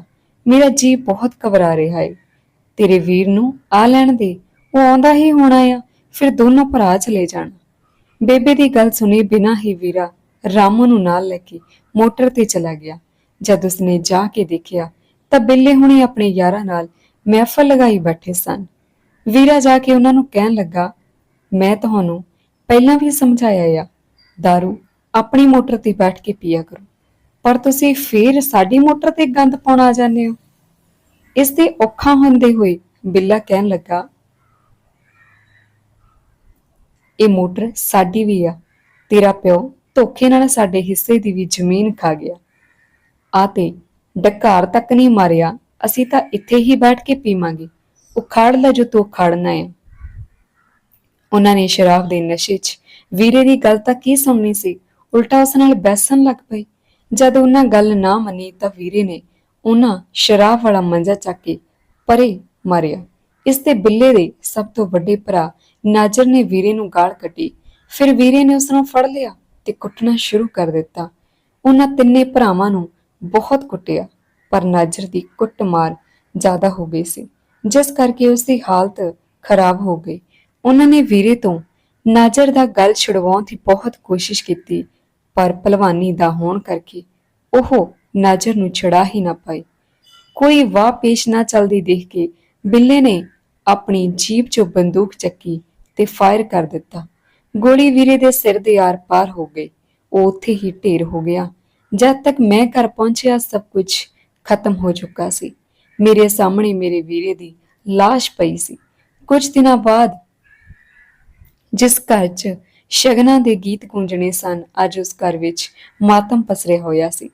ਮੇਰਾ ਜੀ ਬਹੁਤ ਘਬਰਾ ਰਿਹਾ ਏ। ਤੇਰੇ ਵੀਰ ਨੂੰ ਆ ਲੈਣ ਦੇ। ਉਹ ਆਉਂਦਾ ਹੀ ਹੋਣਾ ਆ। ਫਿਰ ਦੋਨੋਂ ਭਰਾ ਚਲੇ ਜਾਣ। ਬੇਬੇ ਦੀ ਗੱਲ ਸੁਣੀ ਬਿਨਾਂ ਹੀ ਵੀਰਾ ਰਾਮੂ ਨੂੰ ਨਾਲ ਲੈ ਕੇ ਮੋਟਰ ਤੇ ਚਲਾ ਗਿਆ। ਜਦ ਉਸਨੇ ਜਾ ਕੇ ਦੇਖਿਆ ਤਾਂ ਬਿੱਲੇ ਹੁਣੇ ਆਪਣੇ ਯਾਰਾਂ ਨਾਲ ਮਹਿਫਲ ਲਗਾਈ ਬੈਠੇ ਸਨ। ਵੀਰਾ ਜਾ ਕੇ ਉਹਨਾਂ ਨੂੰ ਕਹਿਣ ਲੱਗਾ, ਮੈਂ ਤੁਹਾਨੂੰ ਪਹਿਲਾਂ ਵੀ ਸਮਝਾਇਆ ਆ दारू ਆਪਣੀ ਮੋਟਰ ਤੇ ਬੈਠ ਕੇ ਪੀਆ ਕਰੋ, ਪਰ ਤੁਸੀਂ ਫੇਰ ਸਾਡੀ ਮੋਟਰ ਤੇ ਗੰਦ ਪਾਉਣ ਆ ਜਾਂਦੇ ਹੋ। ਇਸ ਦੇ ਔਖਾ ਹੁੰਦੇ ਹੋਏ ਬਿੱਲਾ ਕਹਿਣ ਲੱਗਾ, ਇਹ ਮੋਟਰ ਸਾਡੀ ਵੀ ਆ, ਤੇਰਾ ਪਿਓ ਧੋਖੇ ਨਾਲ ਸਾਡੇ ਹਿੱਸੇ ਦੀ ਵੀ ਜ਼ਮੀਨ ਖਾ ਗਿਆ। ਆ ਤੇ ਡਕਾਰ ਤੱਕ ਨਹੀਂ ਮਾਰਿਆ, ਅਸੀਂ ਤਾਂ ਇੱਥੇ ਹੀ ਬੈਠ ਕੇ ਪੀਵਾਂਗੇ। ਉਖਾੜ ਲੈ ਜੋ ਤੂੰ ਖੜਨਾ ਹੈ। ਉਹਨਾਂ ਨੇ ਸ਼ਰਾਬ ਦੇ ਨਸ਼ੇ 'ਚ ਵੀਰੇ ਦੀ ਗੱਲ ਤਾਂ ਕੀ ਸੁਣਨੀ ਸੀ? ਉਲਟਾ ਉਸ ਨਾਲ ਬੈਸਣ ਲੱਗ ਪਈ ਜਦ ਉਹਨਾਂ ਗੱਲ ਨਾ ਮੰਨੀ ਤਾਂ ਵੀਰੇ ਨੇ ਉਹਨਾਂ ਸ਼ਰਾਬ ਵਾਲਾ ਮੰਜਾ ਚੱਕ ਕੇ ਪਰੇ ਮਾਰਿਆ। ਇਸ ਤੇ ਬਿੱਲੇ ਦੇ ਸਭ ਤੋਂ ਵੱਡੇ ਭਰਾ ਨਾਜਰ ਨੇ ਵੀਰੇ ਨੂੰ ਗਾਲ ਕੱਢੀ। ਫਿਰ ਵੀਰੇ ਨੇ ਉਸ ਨੂੰ ਫੜ ਲਿਆ ਤੇ ਕੁੱਟਣਾ ਸ਼ੁਰੂ ਕਰ ਦਿੱਤਾ। ਉਹਨਾਂ ਤਿੰਨੇ ਭਰਾਵਾਂ ਨੂੰ ਬਹੁਤ ਕੁੱਟਿਆ, ਪਰ ਨਾਜਰ ਦੀ ਕੁੱਟਮਾਰ ਜ਼ਿਆਦਾ ਹੋ ਗਈ ਸੀ। ਜਿਸ ਕਰਕੇ ਉਸ ਦੀ ਹਾਲਤ ਖਰਾਬ ਹੋ ਗਈ। ਉਹਨਾਂ ਨੇ ਵੀਰੇ ਤੋਂ ਨਾਜਰ ਦਾ ਗਲ ਛੁਡਵਾਉਣ ਦੀ ਬਹੁਤ ਕੋਸ਼ਿਸ਼ ਕੀਤੀ, ਪਰ ਭਲਵਾਨੀ ਦਾ ਹੋਣ ਕਰਕੇ ਉਹ ਨਾਜਰ ਨੂੰ ਛੁਡਾ ਹੀ ਨਾ ਪਾਈ। ਕੋਈ ਵਾਹ ਪੇਸ਼ ਨਾ ਚਲਦੀ ਦੇਖ ਕੇ ਬਿੱਲੇ ਨੇ ਆਪਣੀ ਜੀਪ ਚੋਂ ਬੰਦੂਕ ਚੱਕੀ ਤੇ ਫਾਇਰ ਕਰ ਦਿੱਤਾ। ਗੋਲੀ ਵੀਰੇ ਦੇ ਸਿਰ ਦੇ ਆਰ-ਪਾਰ ਹੋ ਗਈ। ਉਹ ਉੱਥੇ ਹੀ ਢੇਰ ਹੋ ਗਿਆ। ਜਦ ਤੱਕ ਮੈਂ ਘਰ ਪਹੁੰਚਿਆ, ਸਭ ਕੁਝ ਖਤਮ ਹੋ ਚੁੱਕਾ ਸੀ। ਮੇਰੇ ਸਾਹਮਣੇ ਮੇਰੇ ਵੀਰੇ ਦੀ ਲਾਸ਼ ਪਈ ਸੀ। ਕੁਝ ਦਿਨਾਂ ਬਾਅਦ ਜਿਸ ਘਰ 'ਚ ਸ਼ਗਨਾਂ ਦੇ ਗੀਤ ਗੂੰਜਣੇ ਸਨ, ਅੱਜ ਉਸ ਘਰ ਵਿੱਚ ਮਾਤਮ ਪਸਰਿਆ ਹੋਇਆ ਸੀ।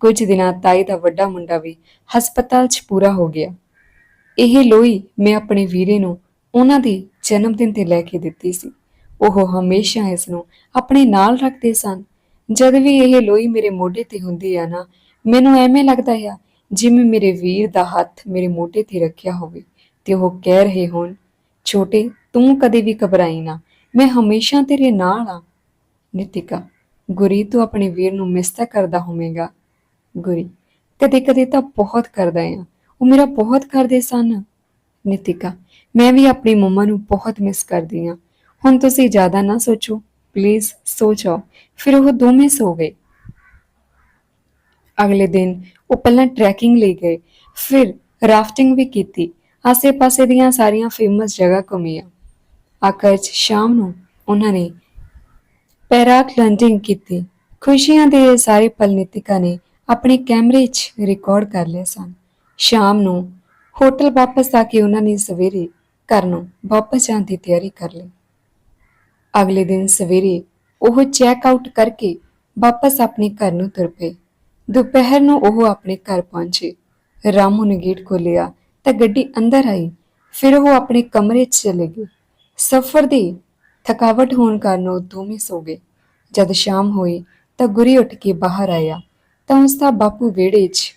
ਕੁਝ ਦਿਨਾਂ ਤਾਈ ਦਾ ਵੱਡਾ ਮੁੰਡਾ ਵੀ ਹਸਪਤਾਲ 'ਚ ਪੂਰਾ ਹੋ ਗਿਆ। ਇਹ ਲੋਈ ਮੈਂ ਆਪਣੇ ਵੀਰੇ ਨੂੰ ਉਹਨਾਂ ਦੇ ਜਨਮ ਦਿਨ ਤੇ ਲੈ ਕੇ ਦਿੱਤੀ ਸੀ। ਉਹ ਹਮੇਸ਼ਾ ਇਸ ਨੂੰ ਆਪਣੇ ਨਾਲ ਰੱਖਦੇ ਸਨ। ਜਦ ਵੀ ਇਹ ਲੋਈ ਮੇਰੇ ਮੋਢੇ ਤੇ ਹੁੰਦੀ ਆ ਨਾ, ਮੈਨੂੰ ਐਵੇਂ ਲੱਗਦਾ ਆ ਜਿਵੇਂ ਮੇਰੇ ਵੀਰ ਦਾ ਹੱਥ ਮੇਰੇ ਮੋਢੇ ਤੇ ਰੱਖਿਆ ਹੋਵੇ ਤੇ ਉਹ ਕਹਿ ਰਹੇ ਹੋਣ, ਛੋਟੇ, ਤੂੰ ਕਦੇ ਵੀ ਘਬਰਾਈ ਨਾ, ਮੈਂ ਹਮੇਸ਼ਾ ਤੇਰੇ ਨਾਲ ਆ। ਨਿਤਿਕਾ, ਗੁਰੀ, ਤੂੰ ਆਪਣੇ ਵੀਰ ਨੂੰ ਮਿਸ ਤਾਂ ਕਰਦਾ ਹੋਵੇਂਗਾ। ਗੁਰੀ, ਕਦੇ ਕਦੇ ਤਾਂ ਬਹੁਤ ਕਰਦਾ ਆ, ਉਹ ਮੇਰਾ ਬਹੁਤ ਕਰਦੇ ਸਨ। ਨਿਤਿਕਾ, ਮੈਂ ਵੀ ਆਪਣੀ ਮੰਮਾ ਨੂੰ ਬਹੁਤ ਮਿਸ ਕਰਦੀ ਆ, ਹੁਣ ਤੁਸੀਂ ਜ਼ਿਆਦਾ ਨਾ ਸੋਚੋ। ਪਲੀਜ਼ ਸੋ ਜਾਓ ਫਿਰ ਉਹ ਦੋਵੇਂ ਸੋ ਗਏ। ਅਗਲੇ ਦਿਨ ਉਹ ਪਹਿਲਾਂ ਟਰੈਕਿੰਗ ਲਈ ਗਏ, ਫਿਰ ਰਾਫਟਿੰਗ ਵੀ ਕੀਤੀ। ਆਸੇ-ਪਾਸੇ ਦੀਆਂ ਸਾਰੀਆਂ ਫੇਮਸ ਜਗ੍ਹਾ ਘੁੰਮੀਆਂ। ਆਖਰ ਸ਼ਾਮ ਨੂੰ ਉਹਨਾਂ ਨੇ ਪੈਰਾਗਲਾਈਡਿੰਗ ਕੀਤੀ। ਖੁਸ਼ੀਆਂ ਦੇ ਇਹ ਸਾਰੇ ਪਲ ਨਿਤਿਕਾ ਨੇ ਆਪਣੇ ਕੈਮਰੇ 'ਚ ਰਿਕਾਰਡ ਕਰ ਲਏ ਸਨ। ਸ਼ਾਮ ਨੂੰ ਹੋਟਲ ਵਾਪਸ ਆ ਕੇ ਉਹਨਾਂ ਨੇ ਸਵੇਰੇ ਘਰ ਨੂੰ ਵਾਪਸ ਜਾਣ ਦੀ ਤਿਆਰੀ ਕਰ ਲਈ। ਅਗਲੇ ਦਿਨ ਸਵੇਰੇ ਉਹ ਚੈੱਕ ਆਊਟ ਕਰਕੇ ਵਾਪਸ ਆਪਣੇ ਘਰ ਨੂੰ ਤੁਰ ਪਏ। ਦੁਪਹਿਰ ਨੂੰ ਉਹ ਆਪਣੇ ਘਰ ਪਹੁੰਚੇ। ਰਾਮੂ ਨੇ ਗੇਟ ਖੋਲ੍ਹਿਆ ਤਾਂ ਗੱਡੀ ਅੰਦਰ ਆਈ। ਫਿਰ ਉਹ ਆਪਣੇ ਕਮਰੇ 'ਚ ਚਲੇ ਗਏ। ਸਫ਼ਰ ਦੀ ਥਕਾਵਟ ਹੋਣ ਕਾਰਨ ਉਹ ਦੋਵੇਂ ਸੋ ਗਏ। ਜਦ ਸ਼ਾਮ ਹੋਈ ਤਾਂ ਗੁਰੀ ਉੱਠ ਕੇ ਬਾਹਰ ਆਇਆ ਤਾਂ ਉਸ ਦਾ ਬਾਪੂ ਵਿਹੜੇ 'ਚ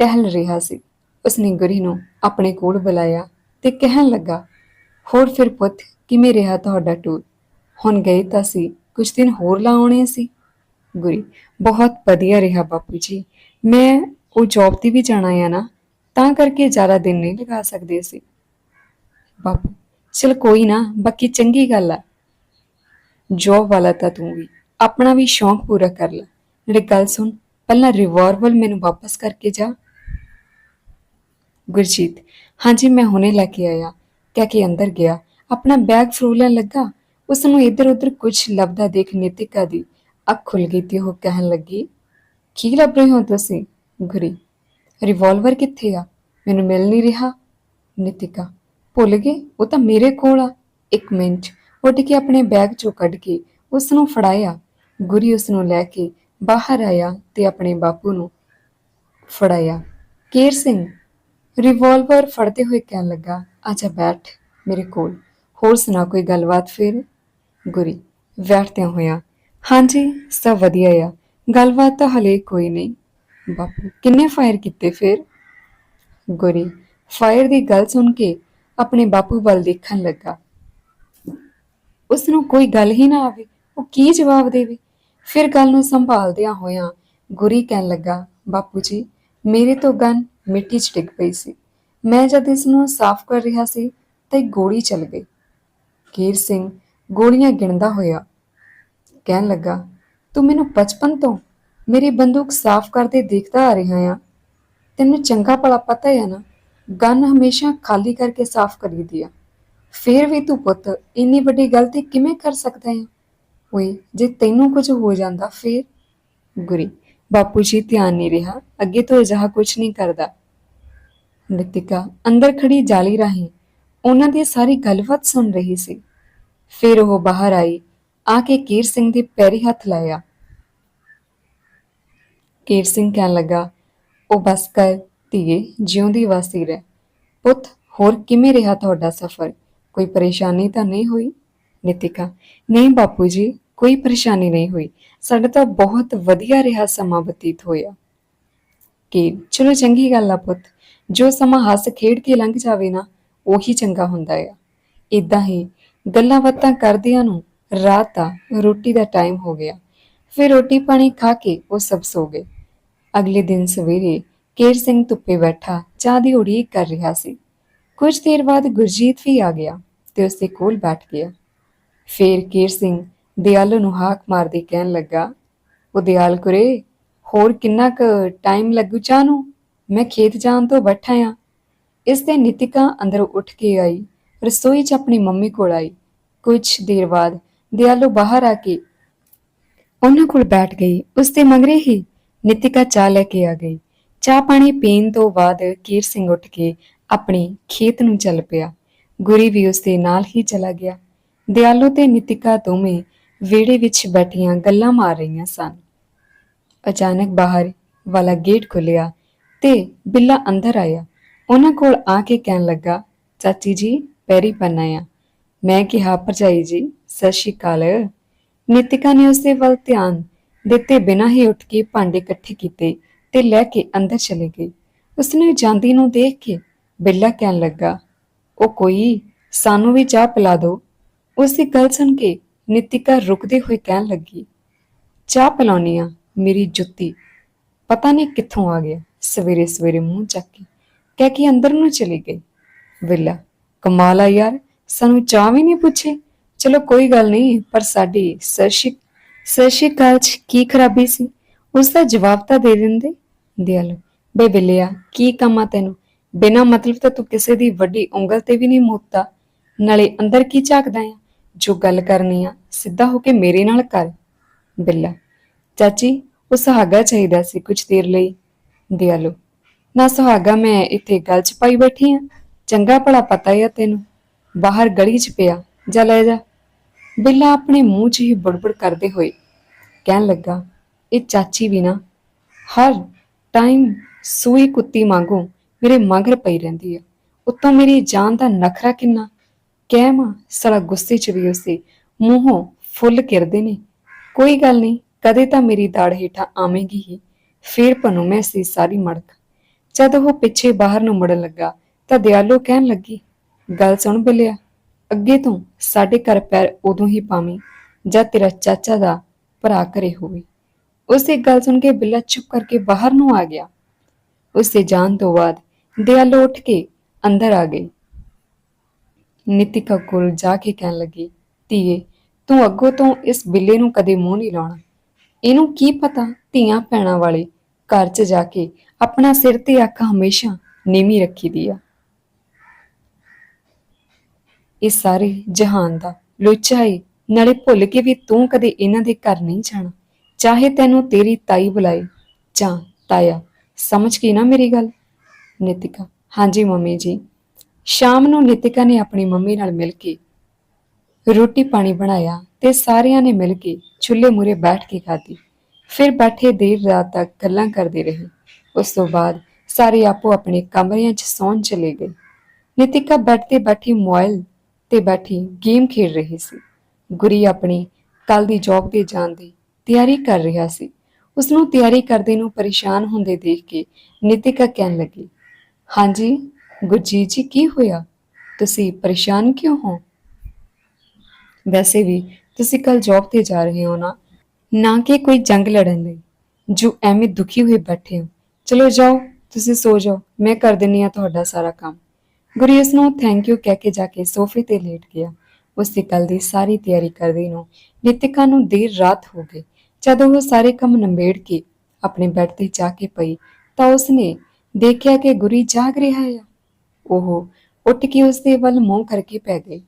ਟਹਿਲ ਰਿਹਾ ਸੀ। ਉਸਨੇ ਗੁਰੀ ਨੂੰ ਆਪਣੇ ਕੋਲ ਬੁਲਾਇਆ ਤੇ ਕਹਿਣ ਲੱਗਾ, ਹੋਰ ਫਿਰ ਪੁੱਤ ਕਿਵੇਂ ਰਿਹਾ ਤੁਹਾਡਾ ਟੂਰ ਹੁਣ ਗਏ ਤਾਂ ਸੀ ਕੁਝ ਦਿਨ ਹੋਰ ਲਾਉਣੇ ਸੀ? ਗੁਰੀ, ਬਹੁਤ ਵਧੀਆ ਰਿਹਾ ਬਾਪੂ ਜੀ। ਮੈਂ ਉਹ ਜੌਬ ਤੇ ਵੀ ਜਾਣਾ ਆ ਨਾ, ਤਾਂ ਕਰਕੇ ਜ਼ਿਆਦਾ ਦਿਨ ਨਹੀਂ ਲਗਾ ਸਕਦੇ ਸੀ ਬਾਪੂ, ਚਲ ਕੋਈ ਨਾ, ਬਾਕੀ ਚੰਗੀ ਗੱਲ ਆ। ਜੌਬ ਵਾਲਾ ਤਾਂ ਤੂੰ ਵੀ, ਆਪਣਾ ਵੀ ਸ਼ੌਂਕ ਪੂਰਾ ਕਰ ਲੈ। ਜਿਹੜੇ ਗੱਲ ਸੁਣ, ਪਹਿਲਾਂ ਰਿਵਾਲਵਰ ਮੈਨੂੰ ਵਾਪਸ ਕਰਕੇ ਜਾ। ਗੁਰਜੀਤ, ਹਾਂਜੀ, ਮੈਂ ਹੁਣੇ ਲੈ ਕੇ ਆਇਆ। ਕਹਿ ਕੇ ਅੰਦਰ ਗਿਆ। ਆਪਣਾ ਬੈਗ ਫਰੋਲਣ ਲੱਗਾ ਉਸ ਨੂੰ ਇੱਧਰ ਉੱਧਰ ਕੁਝ ਲੱਭਦਾ ਦੇਖ ਨਿਤਿਕਾ ਦੀ ਅੱਖ ਖੁੱਲ ਗਈ ਤੇ ਉਹ ਕਹਿਣ ਲੱਗੀ, ਕੀ ਲੱਭ ਰਹੇ ਹੋ ਤੁਸੀਂ? ਗੁਰੀ ਰਿਵਾਲਵਰ ਕਿੱਥੇ ਆ? ਮੈਨੂੰ ਮਿਲ ਨਹੀਂ ਰਿਹਾ। ਨਿਤਿਕਾ, ਭੁੱਲ ਗਏ? ਉਹ ਤਾਂ ਮੇਰੇ ਕੋਲ ਆ। ਇੱਕ ਮਿੰਟ, ਉੱਠ ਕੇ ਆਪਣੇ ਬੈਗ ਚੋਂ ਕੱਢ ਕੇ ਉਸ ਨੂੰ ਫੜਾਇਆ। ਗੁਰੀ ਉਸ ਨੂੰ ਲੈ ਕੇ ਬਾਹਰ ਆਇਆ ਤੇ ਆਪਣੇ ਬਾਪੂ ਨੂੰ ਫੜਾਇਆ। ਕੇਰ ਸਿੰਘ ਰਿਵਾਲਵਰ ਫੜਦੇ ਹੋਏ ਕਹਿਣ ਲੱਗਾ ਆਜਾ ਬੈਠ ਮੇਰੇ ਕੋਲ। ਹੋਰ ਸੁਣਾ ਕੋਈ ਗੱਲਬਾਤ ਫਿਰ? ਗੁਰੀ ਬੈਠਦਿਆਂ ਹੋਇਆ। ਹਾਂਜੀ, ਸਭ ਵਧੀਆ ਆ। ਗੱਲਬਾਤ ਤਾਂ ਹਲੇ ਕੋਈ ਨਹੀਂ। ਬਾਪੂ, ਕਿੰਨੇ ਫਾਇਰ ਕੀਤੇ ਫਿਰ? ਗੁਰੀ ਫਾਇਰ ਦੀ ਗੱਲ ਸੁਣ ਕੇ ਆਪਣੇ ਬਾਪੂ ਵੱਲ ਦੇਖਣ ਲੱਗਾ। ਉਸ ਨੂੰ ਕੋਈ ਗੱਲ ਹੀ ਨਾ ਆਵੇ, ਉਹ ਕੀ ਜਵਾਬ ਦੇਵੇ? ਫਿਰ ਗੱਲ ਨੂੰ ਸੰਭਾਲਦਿਆਂ ਹੋਇਆਂ ਗੁਰੀ ਕਹਿਣ ਲੱਗਾ, ਬਾਪੂ ਜੀ, ਮੇਰੇ ਤੋਂ ਗਨ ਮਿੱਟੀ 'ਚ ਡਿੱਗ ਪਈ ਸੀ। ਮੈਂ ਜਦ ਇਸ ਨੂੰ ਸਾਫ਼ ਕਰ ਰਿਹਾ ਸੀ, ਤਾਂ ਇੱਕ ਗੋਲੀ ਚੱਲ ਗਈ। ਕੀਰ ਸਿੰਘ ਗੋਲੀਆਂ ਗਿਣਦਾ ਹੋਇਆ। ਕਹਿਣ ਲੱਗਾ, ਤੂੰ ਮੈਨੂੰ ਬਚਪਨ ਤੋਂ ਮੇਰੀ ਬੰਦੂਕ ਸਾਫ਼ ਕਰਦੇ ਦੇਖਦਾ ਆ ਰਿਹਾ ਆ। ਤੈਨੂੰ ਚੰਗਾ ਭਲਾ ਪਤਾ ਹੈ ਨਾ, ਗਨ ਹਮੇਸ਼ਾ ਖਾਲੀ ਕਰਕੇ ਸਾਫ਼ ਕਰੀਦੀ ਆ। ਫੇਰ ਵੀ ਤੂੰ ਪੁੱਤ ਇੰਨੀ ਵੱਡੀ ਗਲਤੀ ਕਿਵੇਂ ਕਰ ਸਕਦਾ ਹੈ ਓਏ, ਜੇ ਤੈਨੂੰ ਕੁਝ ਹੋ ਜਾਂਦਾ ਫੇਰ? ਗੁਰੀ, ਬਾਪੂ ਜੀ ਧਿਆਨ ਨਹੀਂ ਰਿਹਾ, ਅੱਗੇ ਤੋਂ ਅਜਿਹਾ ਕੁਝ ਨਹੀਂ ਕਰਦਾ ਨਿਤਿਕਾ ਅੰਦਰ ਖੜੀ ਜਾਲੀ ਰਾਹੀਂ ਉਹਨਾਂ ਦੀ ਸਾਰੀ ਗੱਲਬਾਤ ਸੁਣ ਰਹੀ ਸੀ। ਫਿਰ ਉਹ ਬਾਹਰ ਆਈ, ਆ ਕੇ ਕੀਰ ਸਿੰਘ ਦੇ ਪੈਰੀ ਹੱਥ ਲਾਇਆ। ਕੀਰ ਸਿੰਘ ਕਹਿਣ ਲੱਗਾ, ਉਹ ਬਸ ਕਰ ਧੀਏ, ਜਿਉਂਦੀ ਵਾਸੀ ਰਹਿ। ਪੁੱਤ, ਹੋਰ ਕਿਵੇਂ ਰਿਹਾ ਤੁਹਾਡਾ ਸਫ਼ਰ? ਕੋਈ ਪਰੇਸ਼ਾਨੀ ਤਾਂ ਨਹੀਂ ਹੋਈ? ਨਿਤਿਕਾ, ਨਹੀਂ ਬਾਪੂ ਜੀ, ਕੋਈ ਪਰੇਸ਼ਾਨੀ ਨਹੀਂ ਹੋਈ। ਸਾਡਾ ਤਾਂ ਬਹੁਤ ਵਧੀਆ ਰਿਹਾ ਸਮਾਂ ਬਤੀਤ ਹੋਇਆ। ਕਿ, ਚਲੋ ਚੰਗੀ ਗੱਲ ਆ ਪੁੱਤ। ਜੋ ਸਮਾਂ ਹੱਸ ਖੇਡ ਕੇ ਲੰਘ ਜਾਵੇ ਨਾ ਉਹੀ ਚੰਗਾ ਹੁੰਦਾ ਆ। ਇਦਾਂ ਹੀ ਗੱਲਾਂ ਬਾਤਾਂ ਕਰਦਿਆਂ ਨੂੰ ਰਾਤ ਦਾ ਰੋਟੀ ਦਾ ਟਾਈਮ ਹੋ ਗਿਆ। ਫਿਰ ਰੋਟੀ ਪਾਣੀ ਖਾ ਕੇ ਉਹ ਸਭ ਸੋ ਗਏ। ਅਗਲੇ ਦਿਨ ਸਵੇਰੇ ਕੇਰ ਸਿੰਘ ਧੁੱਪੇ ਬੈਠਾ ਚਾਹ ਦੀ ਉਡੀਕ ਕਰ ਰਿਹਾ ਸੀ। ਕੁਝ ਦੇਰ ਬਾਅਦ ਗੁਰਜੀਤ ਵੀ ਆ ਗਿਆ ਤੇ ਉਸ ਦੇ ਕੋਲ ਬੈਠ ਗਿਆ। ਫੇਰ ਕੇਰ ਸਿੰਘ ਦਿਆਲ ਨੂੰ ਹਾਕ ਮਾਰਦੇ ਕਹਿਣ ਲੱਗਾ, ਉਹ ਦਿਆਲ ਕੁਰੇ, ਹੋਰ ਕਿੰਨਾ ਕੁ ਟਾਈਮ ਲੱਗੂ ਚਾਹ ਨੂੰ? ਮੈਂ ਖੇਤ ਜਾਣ ਤੋਂ ਬੈਠਾ ਆ। ਇਸ ਤੇ ਨਿਤਿਕਾ ਅੰਦਰੋਂ ਉੱਠ ਕੇ ਆਈ, ਰਸੋਈ 'ਚ ਆਪਣੀ ਮੰਮੀ ਕੋਲ ਆਈ। ਕੁਝ ਦੇਰ ਬਾਅਦ ਦਿਆਲੋ ਬਾਹਰ ਆ ਕੇ ਉਹਨਾਂ ਕੋਲ ਬੈਠ ਗਈ। ਉਸ ਦੇ ਮਗਰੇ ਹੀ ਨਿਤਿਕਾ ਚਾਹ ਲੈ ਕੇ ਆ ਗਈ। ਚਾਹ ਪਾਣੀ ਪੀਣ ਤੋਂ ਬਾਅਦ ਕੀਰ ਸਿੰਘ ਉੱਠ ਕੇ ਆਪਣੇ ਖੇਤ ਨੂੰ ਚੱਲ ਪਿਆ। ਗੁਰੀ ਵੀ ਉਸ ਦੇ ਨਾਲ ਹੀ ਚਲਾ ਗਿਆ। ਦਿਆਲੋ ਤੇ ਨਿਤਿਕਾ ਦੋਵੇਂ ਵਿਹੜੇ ਵਿੱਚ ਬੈਠੀਆਂ ਗੱਲਾਂ ਮਾਰ ਰਹੀਆਂ ਸਨ। ਅਚਾਨਕ ਬਾਹਰ ਵਾਲਾ ਗੇਟ ਖੁੱਲਿਆ ਤੇ ਬਿੱਲਾ ਅੰਦਰ ਆਇਆ। ਉਹਨਾਂ ਕੋਲ ਆ ਕੇ ਕਹਿਣ ਲੱਗਾ, ਚਾਚੀ ਜੀ, ਪੈਰੀ ਪੰਨਾ ਆ। ਮੈਂ ਕਿਹਾ, ਭਰਜਾਈ ਜੀ, ਸਤਿ ਸ਼੍ਰੀ ਅਕਾਲ। ਨਿਤਿਕਾ ਨੇ ਉਸਦੇ ਵੱਲ ਧਿਆਨ ਦਿੱਤੇ ਬਿਨਾਂ ਹੀ ਉੱਠ ਕੇ ਭਾਂਡੇ ਇਕੱਠੇ ਕੀਤੇ ਤੇ ਲੈ ਕੇ ਅੰਦਰ ਚਲੀ ਗਈ। ਉਸਨੇ ਜਾਂਦੀ ਨੂੰ ਦੇਖ ਕੇ ਬਿੱਲਾ ਕਹਿਣ ਲੱਗਾ ਉਹ ਕੋਈ, ਸਾਨੂੰ ਵੀ ਚਾਹ ਪਿਲਾ ਦਿਓ। ਉਸ ਦੀ ਗੱਲ ਸੁਣ ਕੇ ਨਿਤਿਕਾ ਰੁਕਦੇ ਹੋਏ ਕਹਿਣ ਲੱਗੀ, ਚਾਹ ਪਿਲਾਉਣੀ ਆ ਮੇਰੀ ਜੁੱਤੀ। ਪਤਾ ਨਹੀਂ ਕਿੱਥੋਂ ਆ ਗਿਆ ਸਵੇਰੇ ਸਵੇਰੇ ਮੂੰਹ ਚੱਕ ਕੇ। ਕਹਿ ਕੇ ਅੰਦਰ ਨੂੰ ਚਲੀ ਗਈ। ਵਿਲਾ, ਕਮਾਲ ਆ ਯਾਰ, ਸਾਨੂੰ ਚਾਹ ਵੀ ਨਹੀਂ ਪੁੱਛੇ? ਚਲੋ, ਕੋਈ ਗੱਲ ਨਹੀਂ, ਪਰ ਸਾਡੀ ਸਰਸ਼ਿਕ ਸਰਸ਼ਿਕ ਕਾਲ ਚ ਕੀ ਖਰਾਬੀ ਸੀ? ਉਸ ਦਾ ਜਵਾਬ ਤਾਂ ਦੇ ਦਿੰਦੇ? ਦਿਆਲ, ਬੇ ਬਿੱਲਿਆ, ਕੀ ਕੰਮ ਆ ਤੈਨੂੰ? ਬਿਨਾ ਮਤਲਬ ਤਾਂ ਤੂੰ ਕਿਸੇ ਦੀ ਵੱਡੀ ਉਂਗਲ ਤੇ ਵੀ ਨਹੀਂ ਮੁੱਕਦਾ ਨਾਲੇ ਅੰਦਰ ਕੀ ਝਾਕਦਾ ਆ? ਜੋ ਗੱਲ ਕਰਨੀ ਆ, ਸਿੱਧਾ ਹੋ ਕੇ ਮੇਰੇ ਨਾਲ ਕਰ। ਬਿੱਲਾ, ਚਾਚੀ, ਉਹ ਸੁਹਾਗਾ ਚਾਹੀਦਾ ਸੀ ਕੁਝ ਦੇਰ ਲਈ। ਦਿਆਲੋ ਨਾ ਸੁਹਾਗਾ ਮੈਂ ਇੱਥੇ ਗੱਲ ਚ ਪਾਈ ਬੈਠੀ ਆ। ਚੰਗਾ ਭਲਾ ਪਤਾ ਹੀ ਆ ਤੈਨੂੰ। ਬਾਹਰ ਗਲੀ ਚ ਪਿਆ। ਜਾ ਲੈ ਜਾ। ਬਿੱਲਾ ਆਪਣੇ ਮੂੰਹ 'ਚ ਹੀ ਬੜਬੜ ਕਰਦੇ ਹੋਏ ਕਹਿਣ ਲੱਗਾ, ਇਹ ਚਾਚੀ ਵੀ ਨਾ ਹਰ ਟਾਈਮ ਸੂਈ ਕੁੱਤੀ ਵਾਂਗੂ ਮੇਰੇ ਮਗਰ ਪਈ ਰਹਿੰਦੀ ਆ। ਉੱਤੋਂ ਮੇਰੀ ਜਾਨ ਦਾ ਨਖਰਾ ਕਿੰਨਾ ਕਹਿ ਮਾਂ ਸਾਲਾ ਗੁੱਸੇ 'ਚ ਵੀ ਉਸੇ ਮੂੰਹੋਂ ਫੁੱਲ ਕਿਰਦੇ ਨੇ। ਕੋਈ ਗੱਲ ਨਹੀਂ ਕਦੇ ਤਾਂ ਮੇਰੀ ਦਾੜ ਹੇਠਾਂ ਆਵੇਂਗੀ ਹੀ। ਫੇਰ ਭਨੂੰ ਮੈਂ ਸੀ ਸਾਰੀ ਮੜਕ। ਜਦ ਉਹ ਪਿੱਛੇ ਬਾਹਰ ਨੂੰ ਮੁੜਨ ਲੱਗਾ ਤਾਂ ਦਿਆਲੋ ਕਹਿਣ ਲੱਗੀ, ਗੱਲ ਸੁਣ ਬਿਲਿਆ, ਅੱਗੇ ਤੋਂ ਸਾਡੇ ਘਰ ਪੈਰ ਉਦੋਂ ਹੀ ਪਾਵੀਂ ਜਦ ਤੇਰਾ ਚਾਚਾ ਦਾ ਭਰਾ ਘਰੇ ਹੋਵੇ। ਉਸ ਇੱਕ ਗੱਲ ਸੁਣ ਕੇ ਬਿੱਲਾ ਚੁੱਪ ਕਰਕੇ ਬਾਹਰ ਨੂੰ ਆ ਗਿਆ। ਉਸ ਦੇ ਜਾਣ ਤੋਂ ਬਾਅਦ ਦਿਆਲੋ ਉੱਠ ਕੇ ਅੰਦਰ ਆ ਗਈ। ਨਿਤਿਕਾ ਕੋਲ ਜਾ ਕੇ ਕਹਿਣ ਲੱਗੀ, ਧੀਏ, ਤੂੰ ਅੱਗੋਂ ਤੋਂ ਇਸ ਬਿੱਲੇ ਨੂੰ ਕਦੇ ਮੂੰਹ ਨਹੀਂ ਲਾਉਣਾ। ਇਹਨੂੰ ਕੀ ਪਤਾ ਧੀਆਂ ਭੈਣਾਂ ਵਾਲੇ ਘਰ 'ਚ ਜਾ ਕੇ ਆਪਣਾ ਸਿਰ ਤੇ ਅੱਖ ਹਮੇਸ਼ਾ ਨੀਵੀਂ ਰੱਖੀ ਦੀ ਆ। ਇਹ ਸਾਰੇ ਜਹਾਨ ਦਾ ਲੋਚਾ ਏ। ਨਾਲੇ ਭੁੱਲ ਕੇ ਵੀ ਤੂੰ ਕਦੇ ਇਹਨਾਂ ਦੇ ਘਰ ਨਹੀਂ ਜਾਣਾ। ਚਾਹੇ ਤੈਨੂੰ ਤੇਰੀ ਤਾਈ ਬੁਲਾਏ ਜਾਂ ਤਾਇਆ। ਸਮਝ ਗਈ ਨਾ ਮੇਰੀ ਗੱਲ? ਨਿਤਿਕਾ। ਹਾਂਜੀ ਮੰਮੀ ਜੀ। ਸ਼ਾਮ ਨੂੰ ਨਿਤਿਕਾ ਨੇ ਆਪਣੀ ਮੰਮੀ ਨਾਲ ਮਿਲ ਕੇ ਰੋਟੀ ਪਾਣੀ ਬਣਾਇਆ ਤੇ ਸਾਰਿਆਂ ਨੇ ਮਿਲ ਕੇ ਚੁੱਲ੍ਹੇ ਮੂਰੇ ਬੈਠ ਕੇ ਖਾਧੀ। ਫਿਰ ਬੈਠੇ ਦੇਰ ਰਾਤ ਤੱਕ ਗੱਲਾਂ ਕਰਦੇ ਰਹੇ। ਉਸ ਤੋਂ ਬਾਅਦ ਸਾਰੇ ਆਪੋ ਆਪਣੇ ਕਮਰਿਆਂ 'ਚ ਸੌਣ ਚਲੇ ਗਏ। ਨਿਤਿਕਾ ਬੈੱਡ ਤੇ ਬੈਠੀ ਮੋਬਾਈਲ ਤੇ ਬੈਠੀ ਗੇਮ ਖੇਡ ਰਹੀ ਸੀ। ਗੁਰੀ ਆਪਣੀ ਕੱਲ ਦੀ ਜੌਬ ਤੇ ਜਾਣ ਦੀ ਤਿਆਰੀ ਕਰ ਰਿਹਾ ਸੀ। ਉਸ ਨੂੰ ਤਿਆਰੀ ਕਰਦੇ ਨੂੰ ਪਰੇਸ਼ਾਨ ਹੁੰਦੇ ਦੇਖ ਕੇ ਨਿਤਿਕਾ ਕਹਿਣ ਲੱਗੀ, ਹਾਂਜੀ, ਗੁਰਜੀਤ ਜੀ, ਕੀ ਹੋਇਆ? ਤੁਸੀਂ ਪਰੇਸ਼ਾਨ ਕਿਉਂ ਹੋ? ਵੈਸੇ ਵੀ ਤੁਸੀਂ ਕੱਲ ਜੌਬ ਤੇ ਜਾ ਰਹੇ ਹੋ ਨਾ ਨਾ ਕਿ ਕੋਈ ਜੰਗ ਲੜਨ ਲਈ। ਜੋ ਐਵੇਂ ਦੁਖੀ ਹੋਏ ਬੈਠੇ ਹੋ। ਚਲੋ ਜਾਓ, ਤੁਸੀਂ ਸੋ ਜਾਓ। ਮੈਂ ਕਰ ਦਿੰਨੀ ਆ ਤੁਹਾਡਾ ਸਾਰਾ ਕੰਮ। ਗੁਰੀ ਉਸ ਨੂੰ ਥੈਂਕ ਯੂ ਕਹਿ ਕੇ ਜਾ ਕੇ ਸੋਫੇ ਤੇ ਲੇਟ ਗਿਆ। ਉਸ ਦੀ ਕੱਲ ਦੀ ਸਾਰੀ ਤਿਆਰੀ ਕਰਦੀ ਨੂੰ ਨਿਤਿਕਾ ਨੂੰ ਦੇਰ ਰਾਤ ਹੋ ਗਈ। ਜਦੋਂ ਉਹ ਸਾਰੇ ਕੰਮ ਨੰਬੇੜ ਕੇ ਆਪਣੇ ਬੈੱਡ ਤੇ ਜਾ ਕੇ ਪਈ, ਤਾਂ ਉਸਨੇ ਦੇਖਿਆ ਕਿ ਗੁਰੀ ਜਾਗ ਰਿਹਾ ਹੈ ਉਹ ਉੱਠ ਕੇ ਉਸ ਦੇ ਵੱਲ ਮੂੰਹ ਕਰਕੇ ਪੈ ਗਈ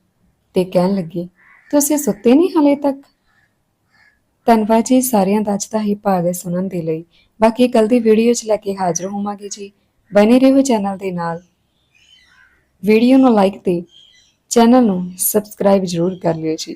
ਤੇ ਕਹਿਣ ਲੱਗੀ, ਤੁਸੀਂ ਸੁੱਤੇ ਨਹੀਂ ਹਲੇ ਤੱਕ? ਧੰਨਵਾਦ ਜੀ, ਸਾਰਿਆਂ ਦਾ ਅੱਜ ਦਾ ਹੀ ਭਾਗ ਹੈ ਸੁਣਨ ਦੇ ਲਈ। ਬਾਕੀ ਕੱਲ ਦੀ ਵੀਡੀਓ 'ਚ ਲੈ ਕੇ ਹਾਜ਼ਰ ਹੋਵਾਂਗੇ ਜੀ। ਬਨੇ ਰਹੋ ਚੈਨਲ ਦੇ ਨਾਲ। ਵੀਡੀਓ ਨੂੰ ਲਾਈਕ ਤੇ ਚੈਨਲ ਨੂੰ ਸਬਸਕ੍ਰਾਈਬ ਜ਼ਰੂਰ ਕਰ ਲਿਓ ਜੀ।